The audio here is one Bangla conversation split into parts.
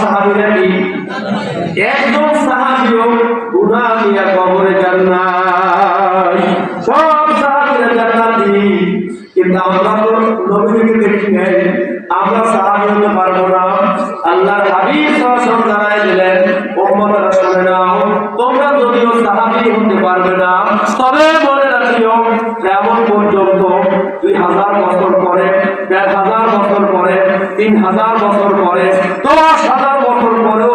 সাহাবীরা কি একজন কবরে যান নাই। সব সাহাবীরা কিন্তু আমরা তো আমরা সাহাবী হতে না। আল্লাহর হাবিব সাল্লাল্লাহু জানাই দিলেন উম্মতরা শুনে নাও যদিও সাহাবী হতে পারবে না তবে মনে রাখিও যেমন পর্যন্ত দুই হাজার বছর পরে দেড় হাজার বছর পরে তিন হাজার বছর পরে দশ হাজার বছর পরেও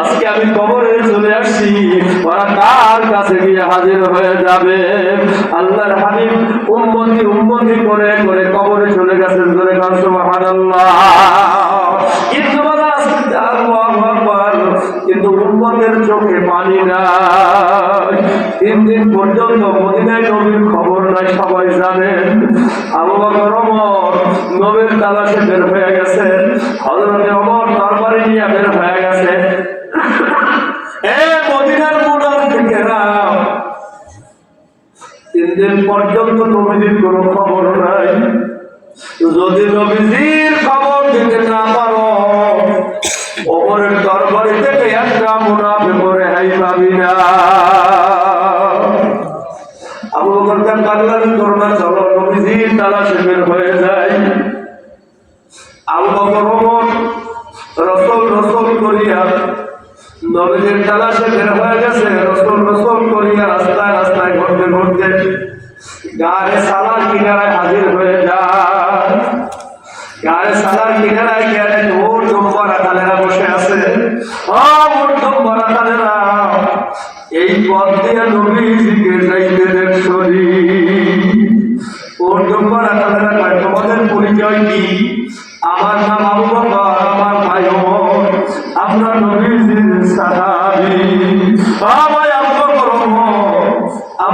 আজকে আমি কবরে চলে আসছি। ওরা কার কাছে গিয়ে হাজির হয়ে যাবে? আল্লাহর হাবিব উম্মতি উম্মতি করে করে কবরে চলে গেছেন ধরে গেছে সুবহানাল্লাহ। কিন্তু কিন্তু উম্মতের চোখে পানি নাই। তিন দিন পর্যন্ত মদিনায় নবীর খবর নাই, সবাই জানেন আবু বকর, ওমর নবীর তালাশে বের হয়ে গেছে। হযরতে ওমর দরবারে নিয়ে বের হয়ে গেছে। এ মদিনার মুনাফিকেরা, তিন দিন পর্যন্ত নবীজির কোনো খবর নাই। যদি নবীজির খবর দিতে না পারো ওপরের দরবারি থেকে একটা মুনাফে করে হাই পাবি না। কান পাগলার করোনা চলো নবীজির তালাশে বের হয়ে যায়। আবু বকর রসল রসল করিয়া নবীজির তালাশে বের হয়ে গেছে। রসল রসল করিয়া রাস্তায় রাস্তায় ঘুরতে ঘুরতে গাড়ে সালার কিনারায় হাজির হয়ে যায়। গাড়ে সালার কিনারায় গিয়ে ওর জম্বরা কালেরা বসে আছে। ওর জম্বরা কালেরা এই পথ দিয়ে নবীজিকে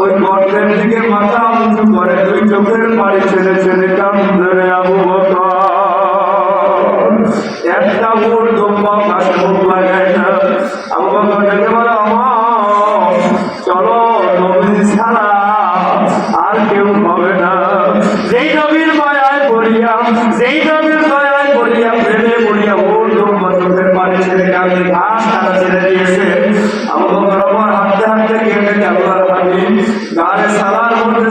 ওই গর্তের দিকে মাথা উঁচু করে দুই চোখের পাড়ি ছেড়ে ছেড়ে কান ধরে আবু একটা ওর দম্বা কাছে লাগায় না। আবু আল্লাহর হাবিব গায়ে সালার মধ্যে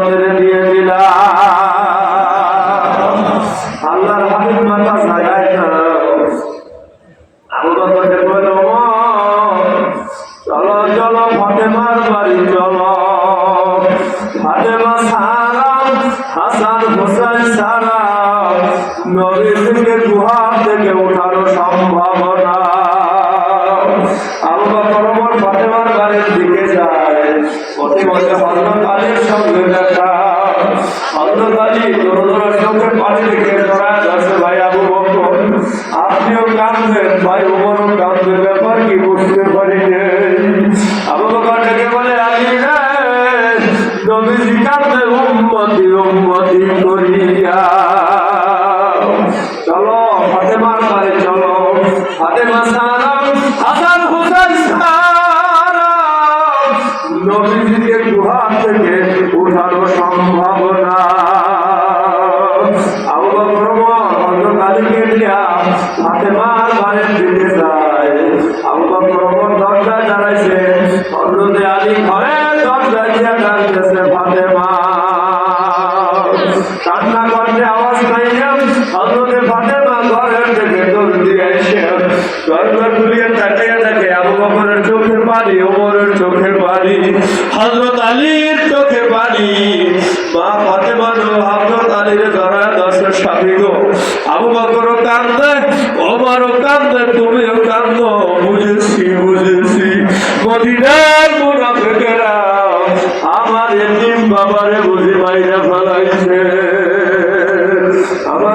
হাসান হোসেন সারা নবীর থেকে গুহা থেকে ওঠানো সম্ভব। উন্মতি করিয়া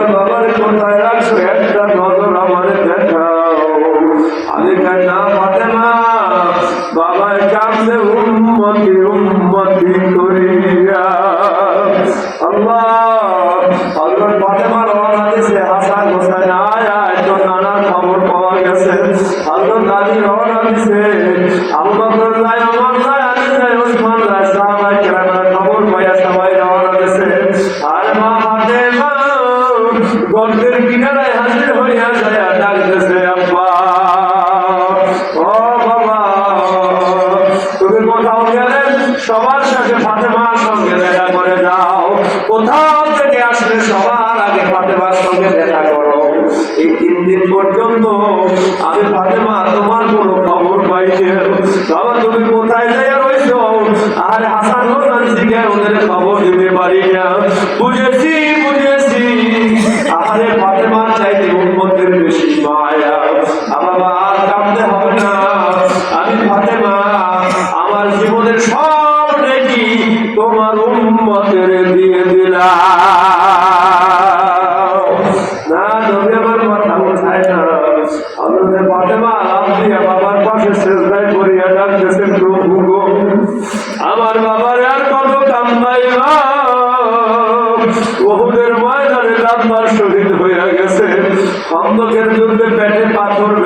बाबा ने कौन था কিনারায় হাজির হইয়া যায় আব্বা, ও বাবা, তুমি কোথাও গেলে? সবার সাথে ফাতেমার সঙ্গে দেখা করে যাও। কোথাও থেকে আসলে সবার আগে ফাতেমার সঙ্গে দেখা করো। এই তিন দিন পর্যন্ত আমি ফাতেমা, তোমার কোনো খবর পাইছে বাবা, তুমি কোথায় যাইয়া রয়েছ আর হাসান হোসেন ওদের খবর দিতে পারি না। বুঝেছি বুঝে আমাদের মাঠে মাঠ চাইতে উন্মতের ধরবে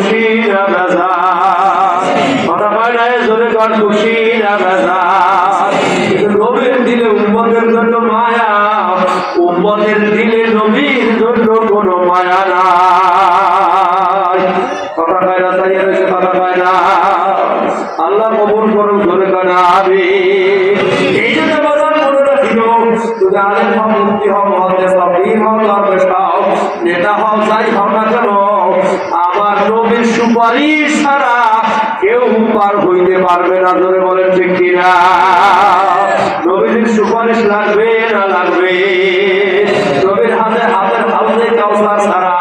জোরে কর খুশি না বেজা কিন্তু নবীর দিলে উম্মতের মায়া না আল্লাহ কবুল করুন কর আমি এই জন্য বাজার মনে রাখিল তুমি নেতা হও, যাই হও কেন, আমার নবীর সুপারিশ ছাড়া কেউ পার হইতে পারবে না ধরে বলেন ঠিক কিনা? নবীর সুপারিশ লাগবে না লাগবে? নবীর হাতে হাতের হাউজে কাউসার ছাড়া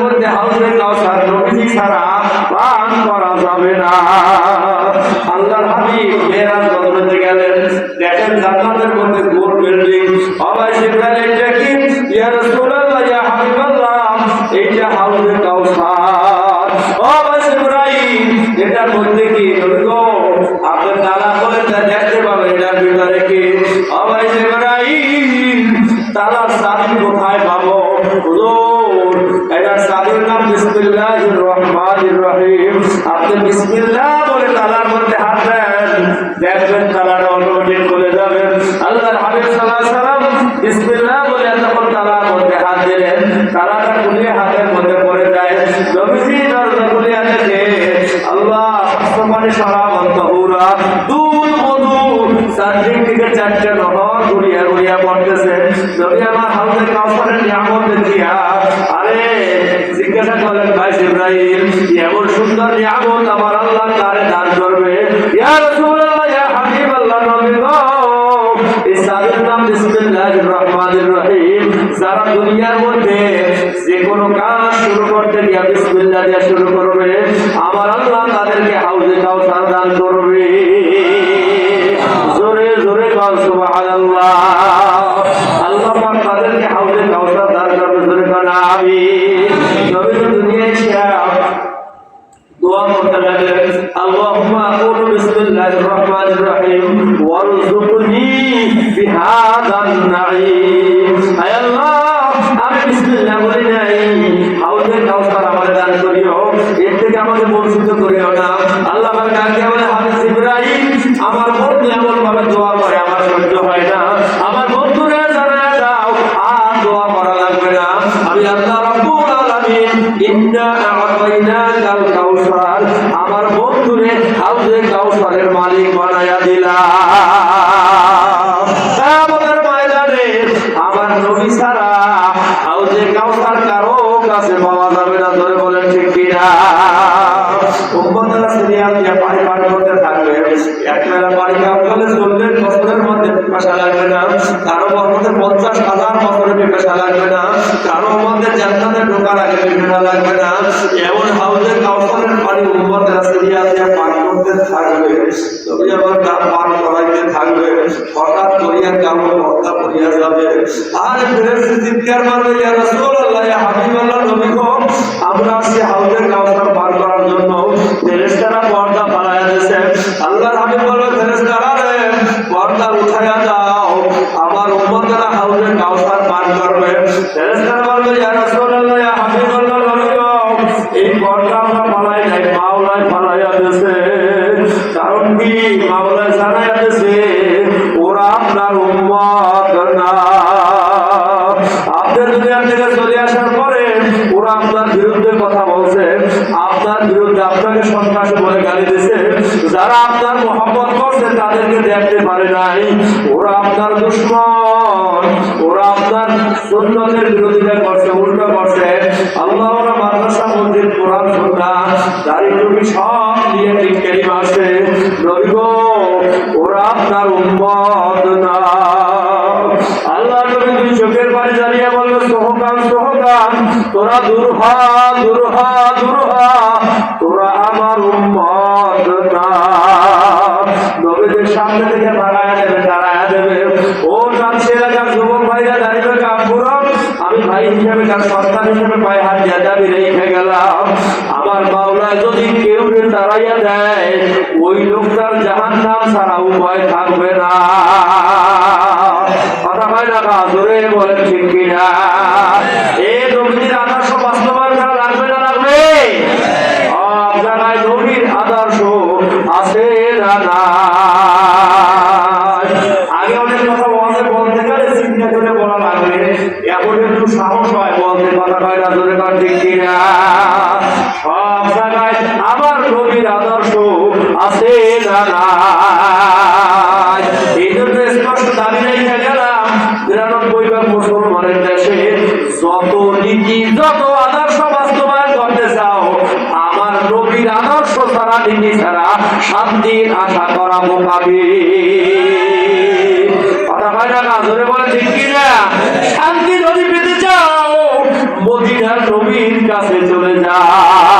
মধ্যে হাউজে কাউসার নবী ছাড়া পান করা যাবে না। আল্লাহর হাবিব মেরাজ বদলাতে গেলেন, দেখেন জান্নাতের মধ্যে গোল বিল্ডিং। সবাই সেখানে দেখি ইয়া রাসূলুল্লাহ, ইয়া হাবিবাল্লাহ এইটা হাউজে কাউসার এটার মধ্যে কি তালা করে দেখতে পাবে এটার ভিতরে কি? তালার চাবি কোথায় পাবো? এটার চাবির নাম বিসমিল্লাহ রহমান রহিম। আপনি বিসমিল্লাহ যারা দুনিয়ার মধ্যে যে কোনো কাজ শুরু করতে গিয়ে বিসমিল্লাহ শুরু করবে, আমার আল্লাহ তাদেরকে হাউজে করবে। জোরে জোরে সুবহানাল্লাহ। আল্লাহ তাদেরকে হাউজে কাউসার দান করবে, জোরে কর আমিন। মালিক বানাইয়া দিলাম। আমাদের আমার নবী সারা যে কাউসার কারও কাছে পাওয়া যাবে না, ধরে বলেন ঠিক কিনা? উম্মতেরা সিরিয়াল দিয়ে পানি পান করতে থাকবে। এক মেলা পানি পান করলে চল্লিশ বছরের মধ্যে পিপাসা লাগবে না। কারও মধ্যে পঞ্চাশ হাজার বছরের পিপাসা লাগবে না। কারও মধ্যে জান্নাতে ঢোকার আগে পিপাসা লাগবে না। এমন হাউজে কাউসারের পানি উম্মতেরা সিরিয়াল দিয়ে পান করতে থাকবে, তবে আবার তার পান করাইতে থাকবে। হঠাৎ করিয়া কেমন হত্যা করিয়া যাবে। আর ফেরেশতা চিৎকার মারবে ইয়া রাসূলুল্লাহ, ইয়া হাবিবাল্লাহ, নবী আমরা সে হাউজের কাউসার পান আমার উম্মতেরা হাউজের কাউসার পান করবে। ফেরেশতারা বলবে, ইয়া রাসূলুল্লাহ, ইয়া হাবিবাল্লাহ এই পর্দা আমরা ফালাই নাই, মাওলায় ফালাইয়া দিয়েছে। কারণ কি? মাওলায় জানাইয়া দিয়েছে, ওরা আপনার উম্মত না। আপনার দুনিয়া থেকে চলে আসার পরে ওরা আপনার বিরুদ্ধে কথা বলছে, আপনার বিরুদ্ধে আপনাকে সন্ত্রাসী বলে গালি দিছে যারা আপনার মোহাম্মত করছে, তাদেরকে দেখতে পারে নাই। আপনার দুশ্মন। ওরা আপনার সুন্নতের বিরোধিতা করছে উল্টো করছে আল্লাহ মাদ্রাসা মসজিদ, কোরআন, সুন্নাহ দাড়ি টুপি সব নিয়ে টিকেরি নবী গো, ওরা আপনার উম্মত না। আল্লাহ দুই চোখের পানি জ্বালিয়ে বলল সোহকান সোহকান তোরা দূর হ, দূর তোরা আমার উম্মত না। নবীদের সামনে থেকে দাঁড়ায় দেবে দাঁড়ায় দেবে। ও যাচ্ছে এলাকার যুবক ভাইরা দাঁড়িয়ে কাম করো আমি ভাই হিসেবে তার সন্তান হিসেবে পায়ে হাত দিয়া দাবি রেখে গেলাম। আমার মাওলা যদি কেউ রে তাড়াইয়া দেয়, ওই লোকটার জাহান নাম ছাড়া উপায় থাকবে না। কথা হয় না জোরে বলেন ঠিক কিনা? আদর্শ না আছে না নাই? নীতি যত আদর্শ বাস্তবায়ন করতে চাও, আমার নবীর আদর্শ ছাড়া, নীতি ছাড়া শান্তির আশা করা মোকাবি কথা ভাই না জোরে বলে ঠিক কিনা শান্তি যদি পেতে চাও, মদিনার নবীর কাছে চলে যাও।